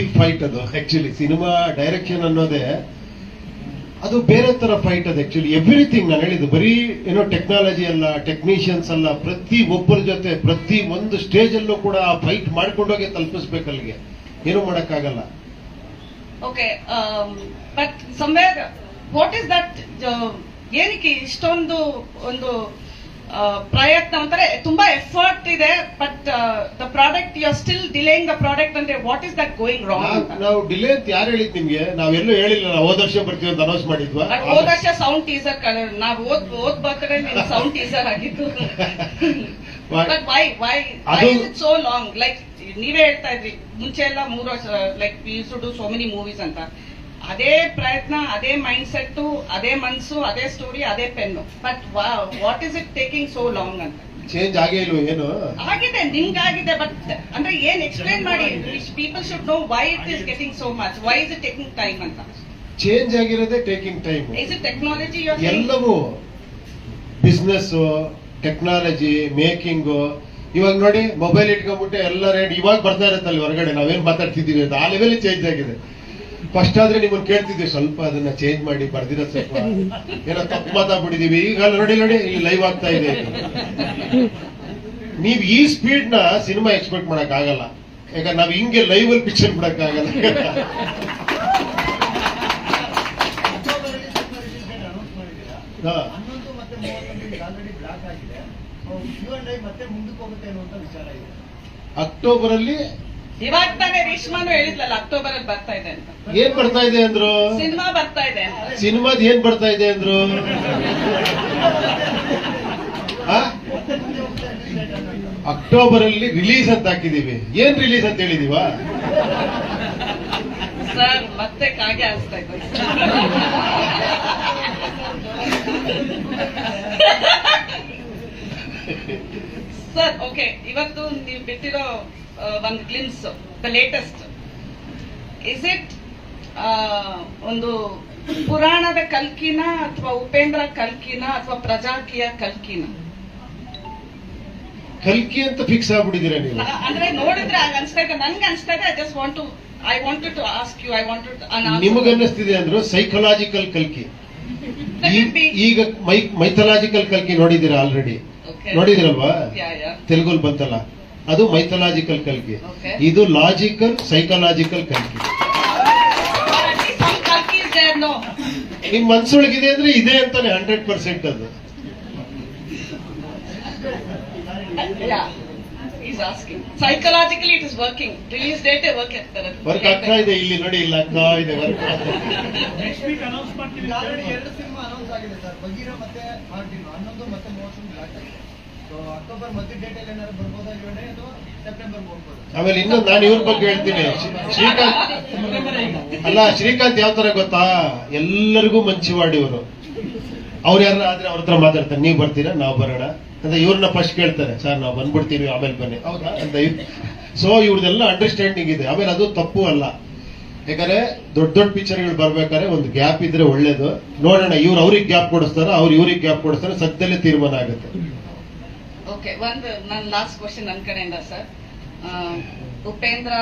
Big fight ಅದು actually cinema direction ಅನ್ನೋದೇ, ಅದು ಬೇರೆ ತರ ಫೈಟ್ ಅದು ಆಕ್ಚುಲಿ ಎವ್ರಿಥಿಂಗ್ ನಾನು ಹೇಳಿದ್ದು, ಬರೀ, ಏನೋ ಟೆಕ್ನಾಲಜಿ ಅಲ್ಲ ಟೆಕ್ನಿಷಿಯನ್ಸ್ ಅಲ್ಲ, ಪ್ರತಿ ಒಬ್ಬರ ಜೊತೆ, ಪ್ರತಿ ಒಂದು ಸ್ಟೇಜ್ ಅಲ್ಲೂ ಕೂಡ ಆ ಫೈಟ್ ಮಾಡ್ಕೊಂಡೋಗಿ ತಲುಪಿಸ್ಬೇಕು ಅಲ್ಲಿಗೆ. ಏನು ಮಾಡೋಕ್ಕಾಗಲ್ಲ. Okay but what is that ಏನಕ್ಕೆ ಇಷ್ಟೊಂದು, ಒಂದು ಪ್ರಯತ್ನ ಅಂತಾರೆ ತುಂಬಾ ಎಫರ್ಟ್ ಇದೆ but the product you are still delaying the product ಅಂದ್ರೆ what is that going wrong ನಾವ್- ಡಿಲೇ ಅಂತ ಯಾರು ಹೇಳಿದ್ ನಿಮ್ಗೆ? ನಾವೆಲ್ಲೂ ಹೇಳಿಲ್ಲ ನಾವು ಹೋದ ವರ್ಷ ಬರ್ತೀವಿ ಅಂತ ಅನೌನ್ಸ್ ಮಾಡಿದ್ವಾ? ಹೋದ ವರ್ಷ ಸೌಂಡ್ ಟೀಸರ್ ನಾವು ಓದ್ ಓದ್ ಬರ್ತಾರೆ ಸೌಂಡ್ ಟೀಸರ್ ಆಗಿತ್ತು but why why why is it so long like ನೀವೇ ಹೇಳ್ತಾ ಇದ್ರಿ ಮುಂಚೆ ಎಲ್ಲ ಮೂರು ವರ್ಷ like used to so many movies ಅಂತ. ಅದೇ ಪ್ರಯತ್ನ ಅದೇ ಮೈಂಡ್ ಸೆಟ್ ಅದೇ ಮನ್ಸು ಅದೇ ಸ್ಟೋರಿ ಅದೇ pen but what is it taking so long ಅಂತ? ಚೇಂಜ್ ಆಗೇ ಇಲ್ವ ಏನು? ಆಗಿದೆ ನಿಮ್ಗಾಗಿದೆ ಬಟ್ ಅಂದ್ರೆ ಏನ್ ಎಕ್ಸ್ಪ್ಲೇನ್ ಮಾಡಿ? People should know why it is getting so much why is it taking time ಅಂತ? Change ಆಗಿರೋದೇ taking time is it technology ಎಲ್ಲವೂ. ಬಿಸ್ನೆಸ್ ಟೆಕ್ನಾಲಜಿ ಮೇಕಿಂಗ್ ಇವಾಗ ನೋಡಿ ಮೊಬೈಲ್ ಇಟ್ಕೊಂಡ್ಬಿಟ್ಟು ಎಲ್ಲ ರೇಟ್ ಇವಾಗ ಬರ್ತಾ ಇರುತ್ತಲ್ಲ ಹೊರಗಡೆ ನಾವೇನ್ ಮಾತಾಡ್ತಿದ್ದೀವಿ ಅಂತ. ಆ ಲೆವೆಲ್ ಚೇಂಜ್ ಆಗಿದೆ. ಫಸ್ಟ್ ಆದ್ರೆ ನಿಮ್ಮನ್ನು ಕೇಳ್ತಿದ್ವಿ ಸ್ವಲ್ಪ ಅದನ್ನ ಚೇಂಜ್ ಮಾಡಿ ಬರ್ದಿರೋ ಸ್ವಲ್ಪ. ಏನೋ ತಪ್ಪು ಮಾತಾಡ್ಬಿಟ್ಟಿದೀವಿ. ಈಗ ನೋಡಿ ನೋಡಿ, ಇಲ್ಲಿ ಲೈವ್ ಆಗ್ತಾ ಇದೆ. ನೀವ್ ಈ ಸ್ಪೀಡ್ನ ಸಿನಿಮಾ ಎಕ್ಸ್ಪೆಕ್ಟ್ ಮಾಡಕ್ ಆಗಲ್ಲ. ಯಾಕಂದ್ರೆ ನಾವ್ ಹಿಂಗೆ ಲೈವ್ ಅಲ್ಲಿ ಪಿಕ್ಚರ್ ಬಿಡಕ್ ಆಗಲ್ಲ. ಅಕ್ಟೋಬರ್ ಅಲ್ಲಿ ಇವಾಗ ತಾನೇ ರೇಷ್ಮಾನು ಹೇಳಿದ್ಲಲ್ಲ ಅಕ್ಟೋಬರ್ ಅಲ್ಲಿ ಬರ್ತಾ ಇದೆ ಅಂತ. ಏನ್ ಬರ್ತಾ ಇದೆ ಅಂದ್ರು? ಸಿನಿಮಾ ಬರ್ತಾ ಇದೆ ಅಂತ. ಸಿನಿಮಾದ ಏನ್ ಬರ್ತಾ ಇದೆ ಅಂದ್ರು? ಅಕ್ಟೋಬರ್ ಅಲ್ಲಿ ರಿಲೀಸ್ ಅಂತ ಹಾಕಿದೀವಿ. ಏನ್ ರಿಲೀಸ್ ಅಂತ ಹೇಳಿದೀವ? ಸರ್ ಮತ್ತೆ ಕಾಗೆ ಹಾಸ್ತಾ ಇದ್ದಾರೆ ಸರ್ ಓಕೆ ಇವತ್ತು ನೀವು ಬಿಟ್ಟಿರೋ ಒಂದು glimpse the latest is it ಒಂದು ಪುರಾಣದ ಕಲ್ಕಿನ ಅಥವಾ ಉಪೇಂದ್ರ ಕಲ್ಕಿನ ಅಥವಾ ಪ್ರಜಾಕಿಯ ಕಲ್ಕಿನ? ಕಲ್ಕಿ ಅಂತ ಫಿಕ್ಸ್ ಆಗ್ಬಿಟ್ಟಿದ್ದೀರಾ ನೀವು? ಅಂದ್ರೆ ನೋಡಿದ್ರೆ ಹಂಗ ಅನ್ಸ್ತಾ ಇದೆ. ನನ್ಗೆ ಅನ್ಸ್ತಾ ಇದೆ I just want to I want to ask you I want ನಿಮಗೆ ಅನ್ನಿಸ್ತಿದೆ ಅಂದ್ರೆ ಸೈಕಲಾಜಿಕಲ್ ಕಲ್ಕಿ. ಈಗ ಮೈಥಲಾಜಿಕಲ್ ಕಲ್ಕಿ ನೋಡಿದ್ದೀರಾ ಆಲ್ರೆಡಿ ನೋಡಿದಿರಲ್ವಾ ತೆಲುಗು ಬಂತಲ್ಲ? ಅದು ಮೈಥಲಾಜಿಕಲ್ ಕಲ್ಕಿ. ಇದು ಲಾಜಿಕಲ್ ಸೈಕಲಾಜಿಕಲ್ ಕಲ್ಕಿ. ನಿಮ್ ಮನ್ಸೊಳಗಿದೆ ಅಂದ್ರೆ ಇದೆ ಅಂತಾನೆ ಹಂಡ್ರೆಡ್ ಪರ್ಸೆಂಟ್ ಅದು. Psychologically it is working release date work ಆಗ್ತಾರೆ ವರ್ಕ್ ಆಗ್ತಾ ಇದೆ ಇಲ್ಲಿ ನೋಡಿ ಇಲ್ಲ ಆಗ್ತಾ ಇದೆ ವರ್ಕ್ ನೆಕ್ಸ್ಟ್ ವೀಕ್ ಅನೌನ್ಸ್ ಮಾಡ್ತೀವಿ. ಆಲ್ರೆಡಿ ಎರಡು ಸಿನಿಮಾ ಅನೌನ್ಸ್ ಆಗಿದೆ ಸರ್. ಬಗೀರ ಮತ್ತೆ ಮಾರ್ಟಿನ್ ಹನ್ನೊಂದು ಮತ್ತೆ ಮೂವತ್ತೊಂದು ಬ್ಲಾಕ್ ಆಗಿದೆ. ಆಮೇಲೆ ಇನ್ನೊಂದು ನಾನು ಇವ್ರ ಬಗ್ಗೆ ಹೇಳ್ತೀನಿ. ಶ್ರೀ- ಶ್ರೀಕಾಂತ್ ಅಲ್ಲ, ಶ್ರೀಕಾಂತ್ ಯಾವ ತರ ಗೊತ್ತಾ? ಎಲ್ಲರಿಗೂ ಮಂಚಿವಾಡಿ ಇವರು ಅವ್ರ ಯಾರ ಆದ್ರೆ ಅವ್ರ ಹತ್ರ ಮಾತಾಡ್ತಾರೆ. ನೀವು ಬರ್ತೀರಾ? ನಾವು ಬರೋಣ. ಅಂತ ಇವ್ರನ್ನ ಫಸ್ಟ್ ಕೇಳ್ತಾರೆ. ಸರ್, ನಾವು ಬಂದ್ಬಿಡ್ತೀವಿ, ಆಮೇಲೆ ಬನ್ನಿ. ಹೌದಾ? ಅಂತ ಸೊ ಇವ್ರದೆಲ್ಲ ಅಂಡರ್ಸ್ಟ್ಯಾಂಡಿಂಗ್ ಇದೆ. ಆಮೇಲೆ ಅದು ತಪ್ಪು ಅಲ್ಲ. ಯಾಕಂದ್ರೆ ದೊಡ್ಡ ದೊಡ್ಡ ಪಿಕ್ಚರ್ಗಳು ಬರ್ಬೇಕಾದ್ರೆ ಒಂದು ಗ್ಯಾಪ್ ಇದ್ರೆ ಒಳ್ಳೇದು. ನೋಡೋಣ, ಇವ್ರು ಅವ್ರಿಗೆ ಗ್ಯಾಪ್ ಕೊಡಿಸ್ತಾರ, ಅವ್ರು ಇವ್ರಿಗೆ ಗ್ಯಾಪ್ ಕೊಡಿಸ್ತಾರೆ, ಸದ್ಯದಲ್ಲೇ ತೀರ್ಮಾನ ಆಗುತ್ತೆ. ಓಕೆ ಒಂದು ನನ್ನ ಲಾಸ್ಟ್ ಕ್ವಶನ್ ನನ್ನ ಕಡೆಯಿಂದ sir Upendra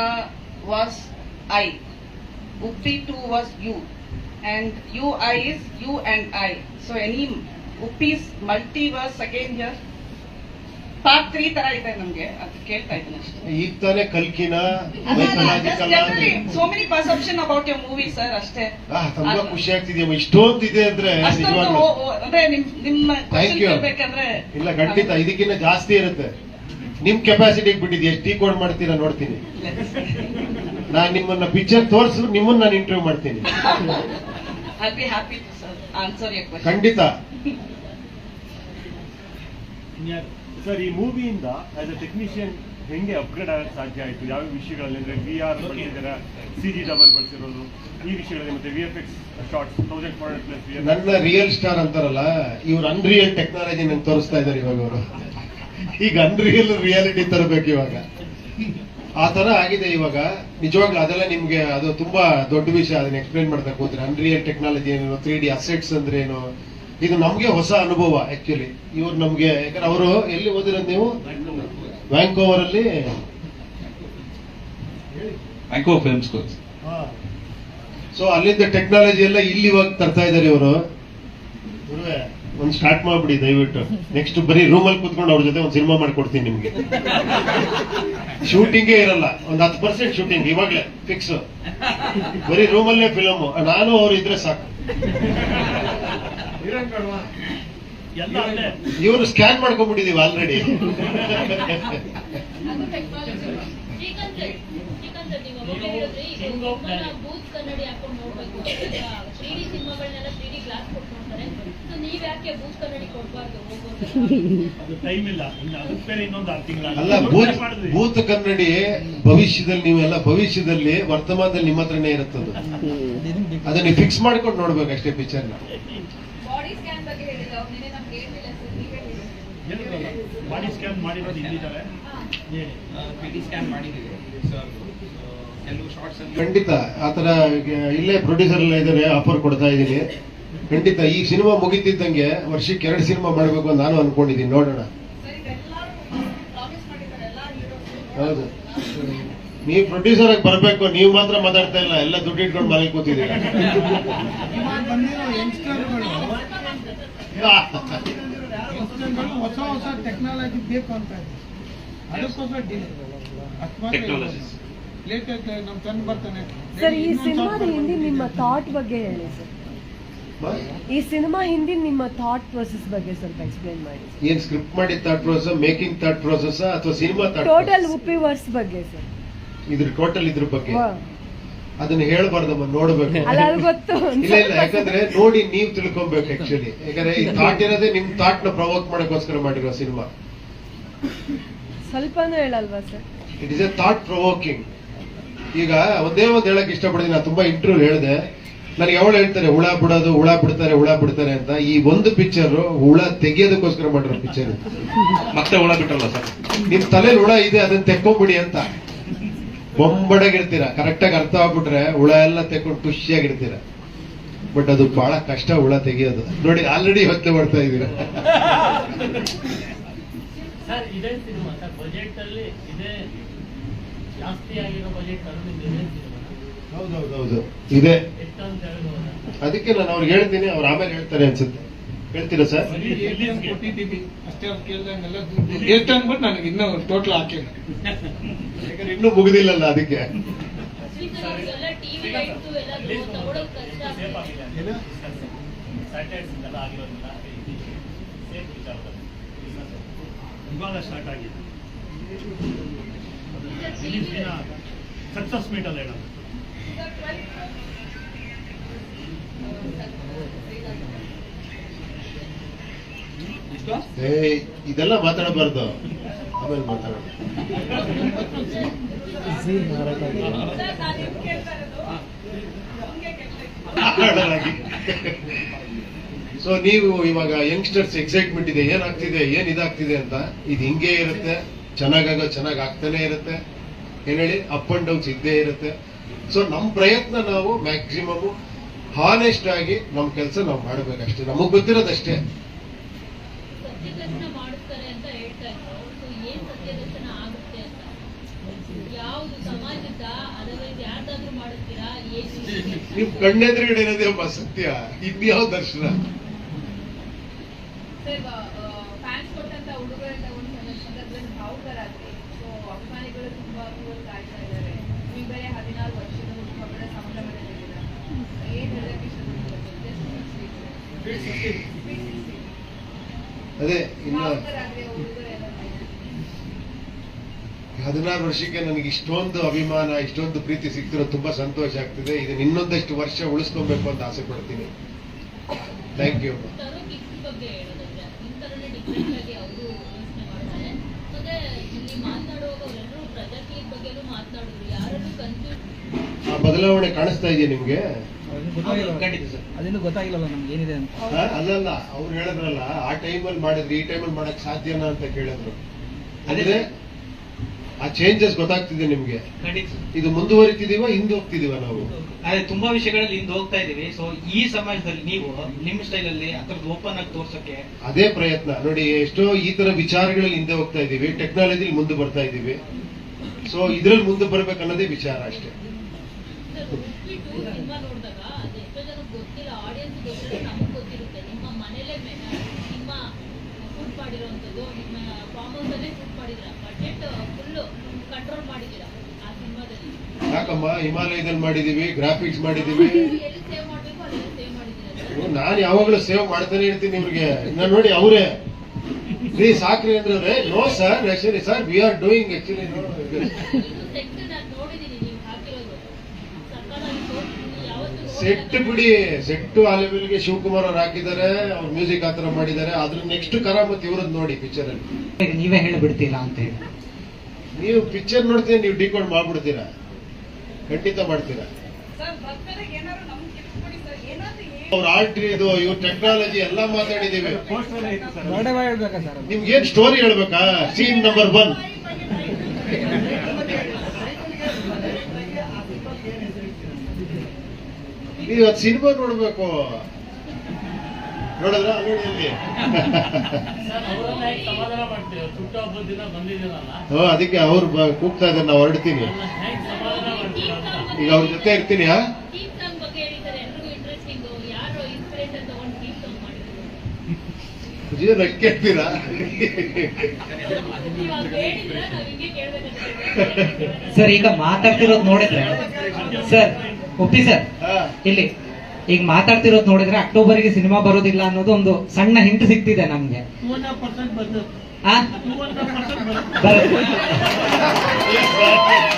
was I Uppi to was you and you I is you and I so any Uppi's multiverse second part three ತರ ಇದೆ ನಮ್ಗೆ ಅದು ಕೇಳ್ತಾ ಇದ್ದೀನಿ ಅಷ್ಟೇ. ಈಗ ತಾನೇ ಕಲ್ಕಿನ so many perception about your movie sir ಅಷ್ಟೇ. ಆ, ತುಂಬಾ ಖುಷಿ ಆಗ್ತಿದ್ಯಮ್ಮ ಇಷ್ಟೊಂದು ಇದೆ ಅಂದ್ರೆ ಅಂದ್ರೆ ನಿಮ್ ನಿಮ್ಮ ಇಲ್ಲ ಖಂಡಿತ ಇದಕ್ಕಿಂತ ಜಾಸ್ತಿ ಇರುತ್ತೆ. ನಿಮ್ ಕೆಪಾಸಿಟಿ ಬಿಟ್ಟಿದ್ಯಾ? ಎಷ್ಟು ಟೀ ಕೋಡ್ ಮಾಡ್ತೀರಾ ನೋಡ್ತೀನಿ. ನಾನ್ ನಿಮ್ಮನ್ನ ಪಿಕ್ಚರ್ ತೋರಿಸು ನಿಮ್ಮನ್ನ ನಾನು ಇಂಟರ್ವ್ಯೂ ಮಾಡ್ತೀನಿ. ಖಂಡಿತ. ಸರ್ ಈ ಮೂವಿಯಿಂದ ಆಸ್ ಅ ಟೆಕ್ನಿಷಿಯನ್ ಹೆಂಗೆ ಅಪ್ಗ್ರೇಡ್ ಆಗಕ್ಕೆ ಸಾಧ್ಯ ಆಯಿತು? ಯಾವ ವಿಷಯಗಳಲ್ಲಿ ಅಂದರೆ ವಿ ಆರ್ ಬಳಸಿದಾರೆ ಸಿ ಜಿ ಡಬಲ್ ಬಳಸಿರೋದು ಈ ವಿಷಯಗಳಲ್ಲಿ ಮತ್ತೆ V F X shots thousand four hundred plus ನನ್ನ ರಿಯಲ್ ಸ್ಟಾರ್ ಅಂತಾರಲ್ಲ ಇವ್ರು ಅನ್ರಿಯಲ್ ಟೆಕ್ನಾಲಜಿ ನಂಗೆ ತೋರಿಸ್ತಾ ಇದ್ದಾರೆ ಇವಾಗ ಅವರು. ಈಗ ಅನ್ರಿಯಲ್ ರಿಯಾಲಿಟಿ ತರಬೇಕು ಇವಾಗ. ಆ ತರ ಆಗಿದೆ ಇವಾಗ. ನಿಜವಾಗ್ಲೂ ಅದೆಲ್ಲ ನಿಮ್ಗೆ ಅದು ತುಂಬಾ ದೊಡ್ಡ ವಿಷಯ ಅದನ್ನ ಎಕ್ಸ್ಪ್ಲೈನ್ ಮಾಡ್ತಾ ಹೋದ್ರೆ ಅನ್ರಿಯಲ್ ಟೆಕ್ನಾಲಜಿ ಏನೇನು ತ್ರೀ ಡಿ ಅಸೆಟ್ಸ್ ಅಂದ್ರೆ ಏನು ಇದು ನಮ್ಗೆ ಹೊಸ ಅನುಭವ ಆಕ್ಚುಲಿ ಇವ್ರು ನಮ್ಗೆ ಯಾಕಂದ್ರೆ ಅವರು ಎಲ್ಲಿ ಓದಿರ ನೀವು? ವ್ಯಾಂಕೋವರ್ ಅಲ್ಲಿ ಫಿಲ್ಮ್ ಸೊ ಅಲ್ಲಿಂದ ಟೆಕ್ನಾಲಜಿ ಎಲ್ಲ ಇಲ್ಲಿ ಇವಾಗ ತರ್ತಾ ಇದಾರೆ ಇವರು. ಒಂದ್ ಸ್ಟಾರ್ಟ್ ಮಾಡ್ಬಿಡಿ ದಯವಿಟ್ಟು. ನೆಕ್ಸ್ಟ್ ಬರೀ ರೂಮಲ್ಲಿ ಕೂತ್ಕೊಂಡು ಅವ್ರ ಜೊತೆ ಒಂದು ಸಿನಿಮಾ ಮಾಡ್ಕೊಡ್ತೀನಿ ನಿಮ್ಗೆ. ಶೂಟಿಂಗೇ ಇರಲ್ಲ. ಒಂದ್ ಹತ್ತು ಪರ್ಸೆಂಟ್ ಶೂಟಿಂಗ್ ಇವಾಗ್ಲೇ ಫಿಕ್ಸ್ ಬರೀ ರೂಮಲ್ಲೇ ಫಿಲಮ್ ನಾನು ಅವ್ರು ಇದ್ರೆ ಸಾಕು. ಇವರು ಸ್ಕ್ಯಾನ್ ಮಾಡ್ಕೊಂಡ್ಬಿಟ್ಟಿದೀವಿ ಆಲ್ರೆಡಿ ಅದು ಟೆಕ್ನಾಲಜಿ ಶ್ರೀಕಾಂತ್ ಶ್ರೀಕಾಂತ್ ನೀವು ಅವಾಗ ಹೇಳಿದ್ರಿ ಇದು ಸಿನಿಮಾನ ಬೂತ್ ಕನ್ನಡಿ ಹಾಕೊಂಡು ನೋಡ್ಬೇಕು ತ್ರೀ ಡಿ ಸಿನಿಮಾಗಳನ್ನೆಲ್ಲ ಗ್ಲಾಸ್ ಕೊಟ್ಟು ನೋಡ್ತಾರೆ ಸೊ ನೀವ್ ಯಾಕೆ ಬೂತ್ ಕನ್ನಡಿ ಕೊಡ್ಬಾರ್ದು ಟೈಮ್ ಇಲ್ಲ ಅದಕ್ಕೆ ಇನ್ನೊಂದು ಆರು ತಿಂಗಳ ಅಲ್ಲ ಭೂತ್ ಭೂತ ಕನ್ನಡಿ ಭವಿಷ್ಯದಲ್ಲಿ ನೀವೆಲ್ಲ ಭವಿಷ್ಯದಲ್ಲಿ ವರ್ತಮಾನದಲ್ಲಿ ನಿಮ್ಮ ಹತ್ರನೇ ಇರುತ್ತದು. ಅದನ್ನ ಫಿಕ್ಸ್ ಮಾಡ್ಕೊಂಡು ನೋಡ್ಬೇಕು ಅಷ್ಟೇ ಪಿಕ್ಚರ್ನ ಬಾಡಿ ಸ್ಕ್ಯಾನ್ ಬಗ್ಗೆ ಹೇಳಿಲ್ಲ ಅವ್ರು ನಿನ್ನೆ ನಮ್ಗೆ ಹೇಳಿಲ್ಲ ಸರ್ ನೀವೇ ಹೇಳಿ ಬಾಡಿ ಸ್ಕ್ಯಾನ್ ಮಾಡಿರೋದು ಇಲ್ಲಿದ್ದಾರೆ ಹೇಳಿ. ಪಿ ಟಿ ಸ್ಕ್ಯಾನ್ ಮಾಡಿದ್ದೀವಿ. ಸರ್ ಕೆಲವು ಶಾರ್ಟ್ಸ್ ಅಲ್ಲಿ ಖಂಡಿತ ಆತರ ಥರ ಇಲ್ಲೇ ಪ್ರೊಡ್ಯೂಸರ್ ಎಲ್ಲ ಇದಾರೆ ಆಫರ್ ಕೊಡ್ತಾ ಇದ್ದೀನಿ. ಖಂಡಿತ ಈ ಸಿನಿಮಾ ಮುಗಿತಿದ್ದಂಗೆ ವರ್ಷಕ್ಕೆ ಎರಡು ಸಿನಿಮಾ ಮಾಡಬೇಕು ಅಂತ ನಾನು ಅನ್ಕೊಂಡಿದ್ದೀನಿ. ನೋಡೋಣ. ಹೌದು. ನೀವು ಪ್ರೊಡ್ಯೂಸರ್ ಆಗಿ ಬರಬೇಕು ನೀವು ಮಾತ್ರ ಮಾತಾಡ್ತಾ ಇಲ್ಲ ಎಲ್ಲ ದುಡ್ಡು ಇಟ್ಕೊಂಡು ಮನೆಗೆ ಕೂತಿದ್ದೀರಾ. ಯಂಗ್ಸ್ಟರ್ಗಳು ಹೊಸ ಹೊಸ ಟೆಕ್ನಾಲಜಿ ಬೇಕು ಅಂತ ಇದೆ. ಅದಕ್ಕೋಸ್ಕರ ಡಿಲೇ ಟೆಕ್ನಾಲಜೀಸ್ ಲೇಟೆಸ್ಟ್ ನಮ್ಮ ತಂದು ಬರ್ತಾನೆ. ಸರ್ ಈ ಸಿನಿಮಾದ ಹಿಂದಿ ನಿಮ್ಮ ಥಾಟ್ ಬಗ್ಗೆ ಹೇಳಿ ಸರ್ ಈ ಸಿನಿಮಾ ಹಿಂದಿನ ನಿಮ್ಮ ಥಾಟ್ ಪ್ರೊಸೆಸ್ ಬಗ್ಗೆ ಸ್ವಲ್ಪ ಎಕ್ಸ್ಪ್ಲೇನ್ ಮಾಡಿ. ಏನ್ ಸ್ಕ್ರಿಪ್ಟ್ ಮಾಡಿದ thought process making thought process ಅಥವಾ cinema thought total Uppi verse ಬಗ್ಗೆ ಸರ್ ಇದ್ರ ಟೋಟಲ್ ಇದ್ರ ಬಗ್ಗೆ? ಅದನ್ನ ಹೇಳ್ಬಾರ್ದಮ್ಮ ನೋಡ್ಬೇಕು. ಅಲ್ಲ ಅದು ಗೊತ್ತು. ಇಲ್ಲ ಇಲ್ಲ ಯಾಕಂದ್ರೆ ನೋಡಿ ನೀವ್ ತಿಳ್ಕೊಬೇಕು ಆಕ್ಚುಲಿ ಯಾಕಂದ್ರೆ ಈ ಥಾಟ್ ಇರೋದೇ ನಿಮ್ ಥಾಟ್ನ ಪ್ರವೋಕ್ ಮಾಡಕ್ಕೋಸ್ಕರ ಮಾಡಿರೋ ಸಿನಿಮಾ. ಸ್ವಲ್ಪನೂ ಹೇಳಲ್ವಾ sir? It is a thought provoking ಈಗ ಒಂದೇ ಒಂದ್ ಹೇಳಕ್ ಇಷ್ಟಪಡ್ತೀನಿ ನಾನು ತುಂಬಾ ಇಂಟರ್ವ್ಯೂ ಹೇಳಿದೆ. ನನಗೆ ಅವಳು ಹೇಳ್ತಾರೆ ಹುಳ ಬಿಡೋದು ಹುಳ ಬಿಡ್ತಾರೆ ಹುಳ ಬಿಡ್ತಾರೆ ಅಂತ. ಈ ಒಂದು ಪಿಕ್ಚರ್ ಹುಳ ತೆಗಿಯೋದಕ್ಕೋಸ್ಕರ ಮಾಡಿರೋ ಪಿಕ್ಚರ್ ಮತ್ತೆ ಹುಳ ಬಿಟ್ಟಲ್ಲ ಸರ್? ನಿಮ್ ತಲೆಯಲ್ಲಿ ಹುಳ ಇದೆ ಅದನ್ನ ತೆಕ್ಕೊಂಬಿಡಿ ಅಂತ. ಬೊಂಬಡಗಿರ್ತೀರ ಕರೆಕ್ಟಾಗಿ ಅರ್ಥ ಆಗ್ಬಿಟ್ರೆ ಹುಳ ಎಲ್ಲ ತೆಕ್ಕೊಂಡು ಖುಷಿಯಾಗಿರ್ತೀರ ಬಟ್ ಅದು ಬಹಳ ಕಷ್ಟ ಹುಳ ತೆಗಿಯೋದು. ನೋಡಿ ಆಲ್ರೆಡಿ ಹೊತ್ತೆ ಮಾಡ್ತಾ ಇದೀರ. ಸರ್ ಇದೇ ಸಿನಿಮಾ. ಸರ್ ಬಜೆಟ್ ಅಲ್ಲಿ ಇದೇ ಜಾಸ್ತಿ ಬಜೆಟ್ ಅನ್ನು ಇದೇ ಸಿನಿಮಾ ಹೌದೌದೌದು. ಇದೆ. ಎಷ್ಟು ಅಂತ ಹೇಳ್ಬೋದಾ ಅದಕ್ಕೆ ನಾನು ಅವ್ರಿಗೆ ಹೇಳ್ತೀನಿ ಅವ್ರು ಆಮೇಲೆ ಹೇಳ್ತಾರೆ ಅನ್ಸುತ್ತೆ. ಹೇಳ್ತೀರಾ ಸರ್? ಕೊಟ್ಟಿದ್ದೀವಿ ಅಷ್ಟೇ ಅವ್ರು ಕೇಳ್ದಂಗೆಲ್ಲ ಎಷ್ಟು ಅಂದ್ಬಿಟ್ಟು ನನಗೆ ಇನ್ನೂ ಟೋಟಲ್ ಹಾಕಿಲ್ಲ. ಯಾಕಂದ್ರೆ ಇನ್ನೂ ಮುಗಿದಿಲ್ಲಲ್ಲ ಅದಕ್ಕೆ. ಇವಾಗ ಸ್ಟಾರ್ಟ್ ಆಗಿದೆ. ರಿಲೀಸ್ ದಿನ ಸಕ್ಸಸ್ ಮೀಟ್ ಅಲ್ಲಿ ಹೇಳೋದು ಏ ಇದೆಲ್ಲ ಮಾತಾಡಬಾರ್ದು. ಆಮೇಲೆ ಮಾತಾಡೋಣ ಸೊ ನೀವು ಇವಾಗ ಯಂಗ್ಸ್ಟರ್ಸ್ ಎಕ್ಸೈಟ್ಮೆಂಟ್ ಇದೆ. ಏನಾಗ್ತಿದೆ? ಏನ್ ಇದಾಗ್ತಿದೆ ಅಂತ? ಇದು ಹಿಂಗೆ ಇರುತ್ತೆ. ಚೆನ್ನಾಗಾಗೋ ಚೆನ್ನಾಗ್ ಆಗ್ತಾನೆ ಇರುತ್ತೆ. ಏನ್ ಹೇಳಿ? ಅಪ್ ಅಂಡ್ ಡೌನ್ಸ್ ಇದ್ದೇ ಇರುತ್ತೆ. ಸೊ ನಮ್ ಪ್ರಯತ್ನ ನಾವು ಮ್ಯಾಕ್ಸಿಮಮ್ ಹಾನೆಸ್ಟ್ ಆಗಿ ನಮ್ ಕೆಲಸ ನಾವು ಮಾಡ್ಬೇಕಷ್ಟೇ. ನಮಗ್ ಗೊತ್ತಿರೋದಷ್ಟೇ ಸತ್ಯದರ್ಶನ ಮಾಡಿಸ್ತಾರೆ ಅಂತ ಹೇಳ್ತಾ ಇದ್ರು ಸೊ ಏನ್ ಸತ್ಯದರ್ಶನ ಆಗುತ್ತೆ ಅಂತ ಯಾವ್ದು ಸಮಾಜದ ಅದರ್ವೈಸ್ ಯಾರ್ದಾದ್ರೂ ಮಾಡಿಸ್ತೀರಾ ಏನು ನೀವು ಕಣ್ಣೆದ್ರೆ ಇರೋದೇ ಒಬ್ಬ ಸತ್ಯ. ಇನ್ಯಾವ ದರ್ಶನ? ಅದೇ ಇನ್ನು ಹದಿನಾರು ವರ್ಷಕ್ಕೆ ನನಗೆ ಇಷ್ಟೊಂದು ಅಭಿಮಾನ ಇಷ್ಟೊಂದು ಪ್ರೀತಿ ಸಿಗ್ತಿರೋ ತುಂಬಾ ಸಂತೋಷ ಆಗ್ತಿದೆ. ಇದನ್ನ ಇನ್ನೊಂದಷ್ಟು ವರ್ಷ ಉಳಿಸ್ಕೊಬೇಕು ಅಂತ ಆಸೆ ಪಡ್ತೀನಿ. ಥ್ಯಾಂಕ್ ಯು ತರೋ ಗಿಫ್ಟ್ ಬಗ್ಗೆ ಹೇಳೋದಾದ್ರೆ ನಿಮ್ ತರನೇ ಡಿಫ್ರೆಂಟ್ ಆಗಿ ಅವರು ಯೋಚನೆ ಮಾಡ್ತಾರೆ. ಮತ್ತೆ ಇಲ್ಲಿ ಮಾತನಾಡುವಾಗ ಪ್ರಜಾಕೀಯ ಬಗ್ಗೆನೂ ಮಾತನಾಡಿದ್ರು ಯಾರನ್ನು ಕನ್ಫ್ಯೂಸ್ ಆ ಬದಲಾವಣೆ ಕಾಣಿಸ್ತಾ ಇದೆಯಾ ನಿಮ್ಗೆ? ಖಂಡಿತ ಸರ್. ಅದಿನ್ನೂ ಗೊತ್ತಾಗಿಲ್ಲಲ್ಲ ನಮ್ಗೆ ಏನಿದೆ ಅಂತ. ಅಲ್ಲಲ್ಲ ಅವ್ರು ಹೇಳಿದ್ರಲ್ಲ ಆ ಟೈಮಲ್ಲಿ ಮಾಡಿದ್ರೆ ಈ ಟೈಮಲ್ಲಿ ಮಾಡಕ್ ಸಾಧ್ಯನಾ ಅಂತ ಕೇಳಿದ್ರು. ಅಂದ್ರೆ ಆ ಚೇಂಜಸ್ ಗೊತ್ತಾಗ್ತಿದೆ ನಿಮ್ಗೆ. ಖಂಡಿತ. ಇದು ಮುಂದುವರಿತಿದೀವ ಹಿಂದೆ ಹೋಗ್ತಿದೀವ ನಾವು? ಅದೇ ತುಂಬಾ ವಿಷಯಗಳಲ್ಲಿ ಹಿಂದೆ ಹೋಗ್ತಾ ಇದೀವಿ ಸೊ ಈ ಸಮಾಜದಲ್ಲಿ ನೀವು ನಿಮ್ ಸ್ಟೈಲ್ ಅಲ್ಲಿ ಅದ್ರದ್ದು ಓಪನ್ ಆಗಿ ತೋರ್ಸಕ್ಕೆ ಅದೇ ಪ್ರಯತ್ನ. ನೋಡಿ ಎಷ್ಟೋ ಈ ತರ ವಿಚಾರಗಳಲ್ಲಿ ಹಿಂದೆ ಹೋಗ್ತಾ ಇದೀವಿ ಟೆಕ್ನಾಲಜಿ ಮುಂದೆ ಬರ್ತಾ ಇದೀವಿ ಸೊ ಇದ್ರಲ್ಲಿ ಮುಂದೆ ಬರ್ಬೇಕನ್ನೋದೇ ವಿಚಾರ ಅಷ್ಟೇ ಪಿ ಟು ಸಿನಿಮಾ ನೋಡಿದಾಗ ಅದು ಎಷ್ಟೋ ಜನಕ್ಕೆ ಗೊತ್ತಿಲ್ಲ ಆಡಿಯನ್ಸ್ ಗೊತ್ತಿಲ್ಲ ನಮಗೆ ಗೊತ್ತಿರುತ್ತೆ ನಿಮ್ಮ ಮನೇಲೆ ಮೆ- ನಿಮ್ಮ ಶೂಟ್ ಮಾಡಿರೋವಂಥದ್ದು ನಿಮ್ಮ ಫಾರ್ಮ್ ಹೌಸಲ್ಲೇ ಶೂಟ್ ಮಾಡಿದ್ರ ಬಜೆಟ್ ಫುಲ್ಲು ಕಂಟ್ರೋಲ್ ಮಾಡಿದ್ದೀರಾ ಆ ಸಿನಿಮಾದಲ್ಲಿ ಯಾಕಮ್ಮ ಹಿಮಾಲಯದಲ್ಲಿ ಮಾಡಿದೀವಿ ಗ್ರಾಫಿಕ್ಸ್ ಮಾಡಿದೀವಿ ನಾನು ಯಾವಾಗಲೂ ಸೇವ್ ಮಾಡ್ತಾನೆ ಇರ್ತೀನಿ ಇವ್ರಿಗೆ ನಾನು ನೋಡಿ ಅವರೇ. ಪ್ಲೀಸ್ ಸಾಕ್ರಿ ಅಂದ್ರೆ no sir actually sir we are doing actually set ನಾನು ನೋಡಿದ್ದೀನಿ ನೀವು ಹಾಕಿರೋದು. ಸಕ್ಕತ್ತಾಗಿ ತೋರಿಸ್ತೀನಿ ಸೆಟ್ ಬಿಡಿ. ಸೆಟ್ ಆ ಲೆವೆಲ್ಗೆ ಶಿವಕುಮಾರ್ ಅವ್ರು ಹಾಕಿದ್ದಾರೆ ಅವ್ರ ಮ್ಯೂಸಿಕ್ ಆತರ ಮಾಡಿದ್ದಾರೆ. ಅದ್ರ ನೆಕ್ಸ್ಟ್ ಕರಾಮತ್ ಇವ್ರದ್ದು ನೋಡಿ ಪಿಕ್ಚರ್ ಅಲ್ಲಿ. ನೀವೇ ಹೇಳಿಬಿಡ್ತೀರಾ ಅಂತ ಹೇಳಿ. ನೀವು ಪಿಕ್ಚರ್ ನೋಡ್ತೀರಾ ನೀವು ಡಿಕೋಡ್ ಮಾಡ್ಬಿಡ್ತೀರಾ? ಖಂಡಿತ ಮಾಡ್ತೀರಾ. ಅವ್ರ ಆರ್ಟ್ ಇದು ಇವ್ರ ಟೆಕ್ನಾಲಜಿ ಎಲ್ಲ ಮಾತಾಡಿದೀವಿ ಪೋಸ್ಟರ್ ಇತ್ತು ಸರ್. ಹೇಳ್ಬೇಕಾ ಸರ್ ನಿಮ್ಗೆ ಏನ್ ಸ್ಟೋರಿ ಹೇಳ್ಬೇಕಾ? ಸೀನ್ ನಂಬರ್ ಒನ್ ನೀವು ಅದು ಸಿನಿಮಾ ನೋಡ್ಬೇಕು ನೋಡಿದ್ರ ನೋಡಿ ಅಲ್ಲಿ ಸರ್ ಅವರನ್ನ ಹೇಗೆ ಸಮಾಧಾನ ಮಾಡ್ತೀವಿ ಹುಟ್ಟು ಹಬ್ಬದ ದಿನ ಇಲ್ಲಿ ಹೋ ಅದಕ್ಕೆ ಅವ್ರು ಬ- ಕೂಗ್ತಾ ಇದ್ದಾರೆ ನಾವು ಹೊರಡ್ತೀನಿ. ಈಗ ಅವ್ರ ಜೊತೆ ಇರ್ತೀನಿ ಹಾ? ಕೇಳ್ಬೇಕಂತ ಸರ್ ಈಗ ಮಾತಾಡ್ತಿರೋದು ನೋಡಿದ್ರೆ ಸರ್ ಒಪ್ಪಿ ಸರ್ ಇಲ್ಲಿ ಈಗ ಮಾತಾಡ್ತಿರೋದು ನೋಡಿದ್ರೆ ಅಕ್ಟೋಬರ್ಗೆ ಸಿನಿಮಾ ಬರೋದಿಲ್ಲ ಅನ್ನೋದು ಒಂದು ಸಣ್ಣ ಹಿಂಟ್ ಸಿಗ್ತಿದೆ ನಮ್ಗೆ.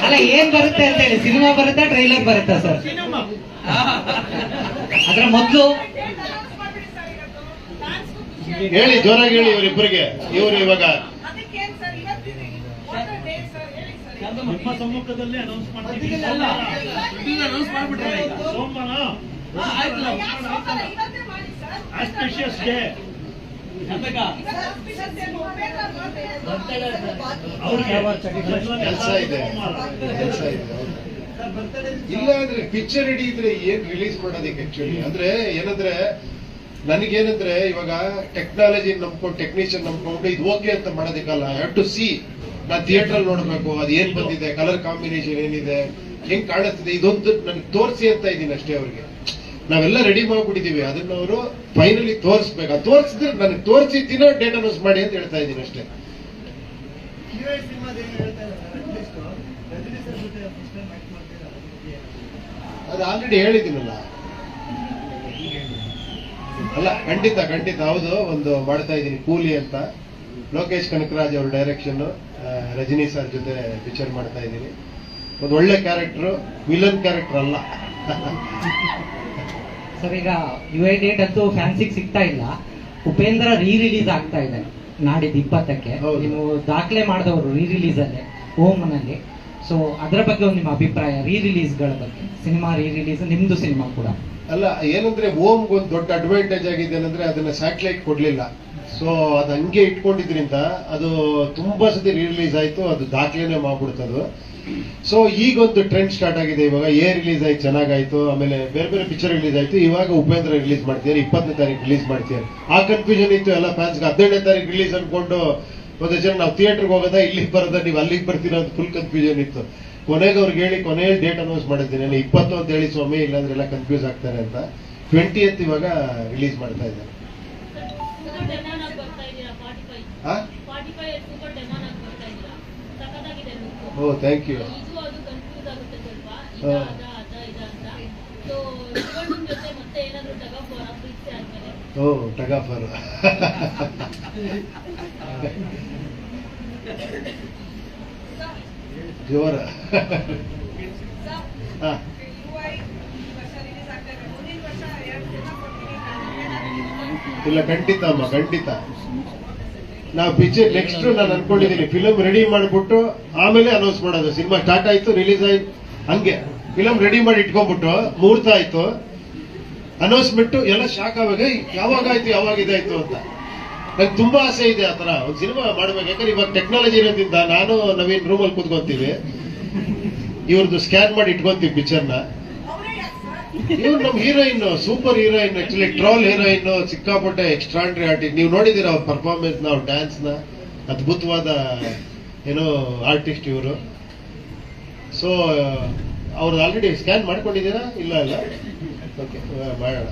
ಅಲ್ಲ ಏನ್ ಬರುತ್ತೆ ಅಂತ ಹೇಳಿ. ಸಿನಿಮಾ ಬರುತ್ತಾ ಟ್ರೈಲರ್ ಬರುತ್ತಾ ಸರ್? ಸಿನಿಮಾ. ಅದ್ರ ಮೊದಲು ಹೇಳಿ ಜೋರಾಗಿ ಹೇಳಿ ಇವರಿಬ್ಬರಿಗೆ. ಇವರು ಇವಾಗ ಅದಕ್ಕೇನ್ ಸರ್ ಇವತ್ತಿನ ಡೇಟ್ ಸರ್ ಹೇಳಿ ಸರ್ ನಿಮ್ಮ ಸಮ್ಮುಖದಲ್ಲಿ ಅನೌನ್ಸ್ ಮಾಡ್ತೀವಿ ಸೋಮವಾರ. ಆಸ್ಪಿಷಿಯಸ್ ಡೇ ಅವ್ರಿಗೆ ಕೆಲಸ ಇದೆ. ಕೆಲಸ ಇದೆ. ಹೌದು. ಇಲ್ಲ ಅಂದ್ರೆ ಪಿಕ್ಚರ್ ಹಿಡಿದ್ರೆ ಏನ್ ರಿಲೀಸ್ ಮಾಡೋದಕ್ಕೆ ಆಕ್ಚುಲಿ ಅಂದ್ರೆ ಏನಂದ್ರೆ ನನಗೇನಂದ್ರೆ ಇವಾಗ ಟೆಕ್ನಾಲಜಿ ನಂಬ್ಕೊಂಡು ಟೆಕ್ನಿಷಿಯನ್ ನಂಬ್ಕೊಂಡು ಇದು ಓಕೆ ಅಂತ ಮಾಡೋದಕ್ಕಲ್ಲ. ಹ್ಯಾವ್ ಟು ಸಿ ನಾ ಥಿಯೇಟರ್ ಅಲ್ಲಿ ನೋಡ್ಬೇಕು. ಅದು ಏನ್ ಬಂದಿದೆ? ಕಲರ್ ಕಾಂಬಿನೇಷನ್ ಏನಿದೆ? ಹೆಂಗ್ ಕಾಣಿಸ್ತಿದೆ ಇದೊಂದು ನನಗೆ ತೋರಿಸಿ ಅಂತ ಇದ್ದೀನಿ ಅಷ್ಟೇ ಅವ್ರಿಗೆ. ನಾವೆಲ್ಲ ರೆಡಿ ಮಾಡ್ಬಿಟ್ಟಿದೀವಿ ಅದನ್ನ ಅವರು ಫೈನಲಿ ತೋರಿಸ್ಬೇಕು. ತೋರಿಸಿದ್ರೆ ನನಗೆ ತೋರಿಸಿದ್ದೀನ ಡೇಟ್ ಅನೌನ್ಸ್ ಮಾಡಿ ಅಂತ ಹೇಳ್ತಾ ಇದ್ದೀನಿ ಅಷ್ಟೇ. ಅದು ಆಲ್ರೆಡಿ ಹೇಳಿದ್ದೀನಲ್ಲ. ಅಲ್ಲ ಖಂಡಿತ ಖಂಡಿತ. ಹೌದು ಒಂದು ಮಾಡ್ತಾ ಇದ್ದೀನಿ. ಕೂಲಿ ಅಂತ. ಲೋಕೇಶ್ ಕನಕರಾಜ್ ಅವ್ರ ಡೈರೆಕ್ಷನ್ ರಜನಿ ಸರ್ ಜೊತೆ ಪಿಕ್ಚರ್ ಮಾಡ್ತಾ ಇದ್ದೀನಿ. ಒಂದು ಒಳ್ಳೆ ಕ್ಯಾರೆಕ್ಟರ್ ವಿಲನ್ ಕ್ಯಾರೆಕ್ಟರ್ ಅಲ್ಲ. ಸರ್ ಈಗ ಯು ಐ ಡೇಟ್ ಅಂತೂ ಫ್ಯಾನ್ಸಿಗೆ ಸಿಗ್ತಾ ಇಲ್ಲ. ಉಪೇಂದ್ರ ರೀ ರಿಲೀಸ್ ಆಗ್ತಾ ಇದೆ. ನಾಡಿದ್ದು ಇಪ್ಪತ್ತಕ್ಕೆ. ನೀವು ದಾಖಲೆ ಮಾಡಿದವರು ರೀ ರಿಲೀಸ್ ಅಲ್ಲೇ ಓಮ್ನಲ್ಲಿ. ಸೊ ಅದರ ಬಗ್ಗೆ ಒಂದು ನಿಮ್ಮ ಅಭಿಪ್ರಾಯ ರೀ ರಿಲೀಸ್ಗಳ ಬಗ್ಗೆ. ಸಿನಿಮಾ ರೀ ರಿಲೀಸ್ ನಿಮ್ದು ಸಿನಿಮಾ ಕೂಡ. ಅಲ್ಲ ಏನಂದ್ರೆ ಓಮ್ಗೆ ಒಂದು ದೊಡ್ಡ ಅಡ್ವಾಂಟೇಜ್ ಆಗಿದೆ ಏನಂದ್ರೆ ಅದನ್ನ ಸ್ಯಾಟಲೈಟ್ ಕೊಡ್ಲಿಲ್ಲ. ಸೊ ಅದು ಹಂಗೆ ಇಟ್ಕೊಂಡಿದ್ರಿಂದ ಅದು ತುಂಬಾ ಸತಿ ರಿಲೀಸ್ ಆಯ್ತು ಅದು ದಾಖಲೆನೇ ಮಾಡ್ಬಿಡ್ತದು. ಸೊ ಈಗೊಂದು ಟ್ರೆಂಡ್ ಸ್ಟಾರ್ಟ್ ಆಗಿದೆ. ಇವಾಗ ಎ ರಿಲೀಸ್ ಆಯ್ತು, ಚೆನ್ನಾಗಾಯ್ತು. ಆಮೇಲೆ ಬೇರೆ ಬೇರೆ ಪಿಕ್ಚರ್ ರಿಲೀಸ್ ಆಯ್ತು. ಇವಾಗ ಉಪೇಂದ್ರ ರಿಲೀಸ್ ಮಾಡ್ತಿದ್ದಾರೆ. ಇಪ್ಪತ್ತನೇ ತಾರೀಕು ರಿಲೀಸ್ ಮಾಡ್ತಿದ್ದಾರೆ. ಆ ಕನ್ಫ್ಯೂಷನ್ ಇತ್ತು. ಎಲ್ಲ ಫ್ಯಾನ್ಸ್ಗೆ ಹದಿನೇಳನೇ ತಾರೀಕು ರಿಲೀಸ್ ಅನ್ಕೊಂಡು ಒಂದು ಜನ ನಾವು ಥಿಯೇಟರ್ಗೆ ಹೋಗೋದಾ, ಇಲ್ಲಿಗೆ ಬರೋದಾ, ನೀವು ಅಲ್ಲಿಗೆ ಬರ್ತೀರಾ ಅಂತ ಫುಲ್ ಕನ್ಫ್ಯೂಷನ್ ಇತ್ತು. ಕೊನೆಗೆ ಅವ್ರಿಗೆ ಹೇಳಿ, ಕೊನೆಯಲ್ಲಿ ಡೇಟ್ ಅನೌನ್ಸ್ ಮಾಡಿದ್ದೀನಿ. ಇಪ್ಪತ್ತು ಅಂತ ಹೇಳಿ, ಸ್ವಾಮಿ, ಇಲ್ಲಾಂದ್ರೆ ಎಲ್ಲ ಕನ್ಫ್ಯೂಸ್ ಆಗ್ತಾರೆ ಅಂತ. ಟ್ವೆಂಟಿ ಅಂತ ಇವಾಗ ರಿಲೀಸ್ ಮಾಡ್ತಾ ಇದ್ದಾರೆ. ಟಗಪ್ ಥ್ಯಾಂಕ್ ಯು ಓ ಟಗಾಫರ್. ಜೋರ. ಹಾ. ಇಲ್ಲ ಖಂಡಿತ ಅಮ್ಮ ಖಂಡಿತ. ನಾವು ಪಿಕ್ಚರ್ ನೆಕ್ಸ್ಟ್ ನಾನು ಅನ್ಕೊಂಡಿದ್ದೀನಿ. ಫಿಲಮ್ ರೆಡಿ ಮಾಡ್ಬಿಟ್ಟು ಆಮೇಲೆ ಅನೌನ್ಸ್ ಮಾಡೋದು. ಸಿನಿಮಾ ಸ್ಟಾರ್ಟ್ ಆಯ್ತು ರಿಲೀಸ್ ಆಯ್ತು. ಹಂಗೆ. ಫಿಲಮ್ ರೆಡಿ ಮಾಡಿ ಇಟ್ಕೊಂಡ್ಬಿಟ್ಟು ಮುಹೂರ್ತ ಆಯ್ತು. ಅನೌನ್ಸ್ಮೆಂಟ್ ಎಲ್ಲ ಶಾಕ್ ಆವಾಗ ಯಾವಾಗ ಆಯ್ತು, ಯಾವಾಗ ಇದಾಯ್ತು ಅಂತ. ನಂಗೆ ತುಂಬಾ ಆಸೆ ಇದೆ ಆ ಒಂದು ಸಿನಿಮಾ ಮಾಡ್ಬೇಕು. ಯಾಕಂದ್ರೆ ಇವಾಗ ಟೆಕ್ನಾಲಜಿ ಇರೋದ್ರಿಂದ ನಾನು ನವೀನ್ ರೂಮಲ್ಲಿ ಕೂತ್ಕೊಂತೀವಿ. ಇವ್ರದ್ದು ಸ್ಕ್ಯಾನ್ ಮಾಡಿ ಇಟ್ಕೊಂತೀವಿ ಪಿಕ್ಚರ್ನ ಇವ್ರು ನಮ್ heroine, super heroine actually troll heroine, ಸಿಕ್ಕಾಪಟ್ಟೆ ಎಕ್ಸ್ಟ್ರಾಂಡ್ರಿ ಆರ್ಟಿಸ್ಟ್ ನೀವು ನೋಡಿದೀರ ಅವ್ರ ಪರ್ಫಾರ್ಮೆನ್ಸ್ನ, ಅವ್ರ ಡ್ಯಾನ್ಸ್ನ? ಅದ್ಭುತವಾದ, ಏನೋ ಆರ್ಟಿಸ್ಟ್ ಇವರು. ಸೊ ಅವ್ರದ್ದು ಆಲ್ರೆಡಿ ಸ್ಕ್ಯಾನ್ ಮಾಡ್ಕೊಂಡಿದ್ದೀರಾ? ಇಲ್ಲ ಇಲ್ಲ. ಓಕೆ ಮಾಡೋಣ.